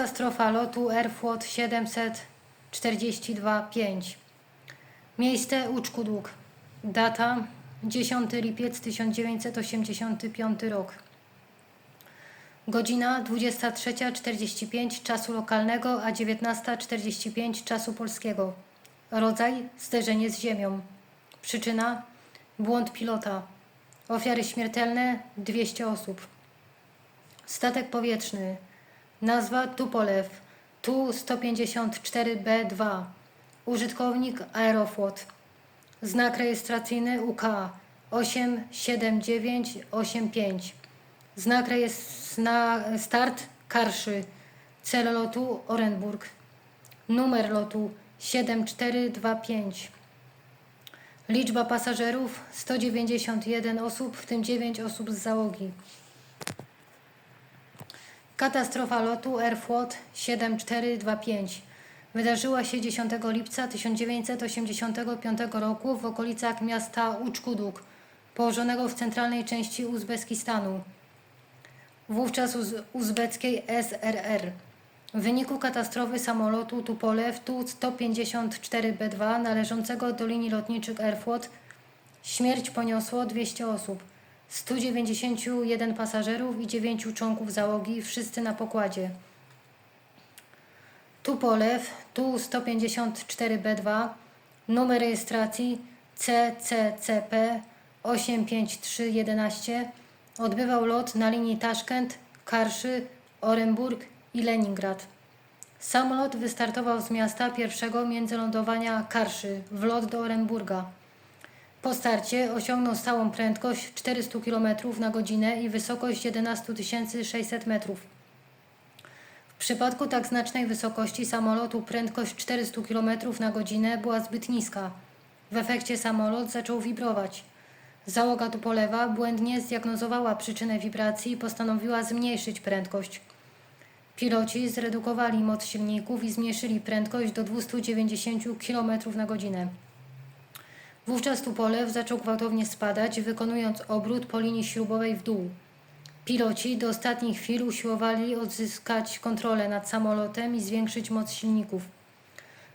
Katastrofa lotu Airflot 742-5. Miejsce Uczkudług. Data 10 lipiec 1985 rok. Godzina 23.45 czasu lokalnego, a 19.45 czasu polskiego. Rodzaj zderzenie z ziemią. Przyczyna błąd pilota. Ofiary śmiertelne 200 osób. Statek powietrzny. Nazwa Tupolew. Tu-154B2. Użytkownik Aeroflot. Znak rejestracyjny UK 87985. Znak rejestracyjny start Karszy. Cel lotu Orenburg. Numer lotu 7425. Liczba pasażerów 191 osób, w tym 9 osób z załogi. Katastrofa lotu Airflot 7425 wydarzyła się 10 lipca 1985 roku w okolicach miasta Uczkuduk, położonego w centralnej części Uzbekistanu, wówczas uz- uzbeckiej SRR. W wyniku katastrofy samolotu Tupolew Tu-154B2 należącego do linii lotniczych Airflot śmierć poniosło 200 osób, 191 pasażerów i 9 członków załogi, wszyscy na pokładzie. Tupolew Tu-154B2, numer rejestracji CCCP 85311, odbywał lot na linii Taszkent, Karszy, Orenburg i Leningrad. Samolot wystartował z miasta pierwszego międzylądowania Karszy w lot do Orenburga. Po starcie osiągnął stałą prędkość 400 km na godzinę i wysokość 11 600 metrów. W przypadku tak znacznej wysokości samolotu prędkość 400 km na godzinę była zbyt niska. W efekcie samolot zaczął wibrować. Załoga Tupolewa błędnie zdiagnozowała przyczynę wibracji i postanowiła zmniejszyć prędkość. Piloci zredukowali moc silników i zmniejszyli prędkość do 290 km na godzinę. Wówczas Tupolew zaczął gwałtownie spadać, wykonując obrót po linii śrubowej w dół. Piloci do ostatnich chwil usiłowali odzyskać kontrolę nad samolotem i zwiększyć moc silników.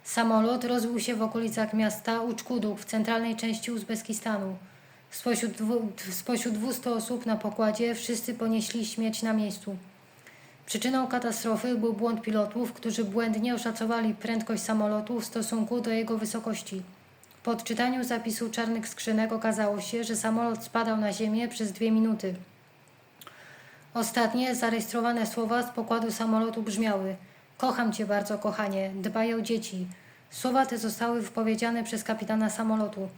Samolot rozbił się w okolicach miasta Uczkuduk w centralnej części Uzbekistanu. Spośród, dwu, spośród 200 osób na pokładzie wszyscy ponieśli śmierć na miejscu. Przyczyną katastrofy był błąd pilotów, którzy błędnie oszacowali prędkość samolotu w stosunku do jego wysokości. Po odczytaniu zapisu czarnych skrzynek okazało się, że samolot spadał na ziemię przez dwie minuty. Ostatnie zarejestrowane słowa z pokładu samolotu brzmiały: Kocham cię bardzo, kochanie, dbaj o dzieci. Słowa te zostały wypowiedziane przez kapitana samolotu.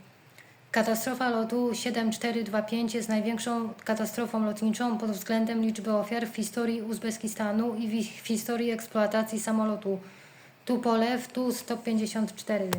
Katastrofa lotu 7425 jest największą katastrofą lotniczą pod względem liczby ofiar w historii Uzbekistanu i w, historii eksploatacji samolotu Tupolew Tu-154.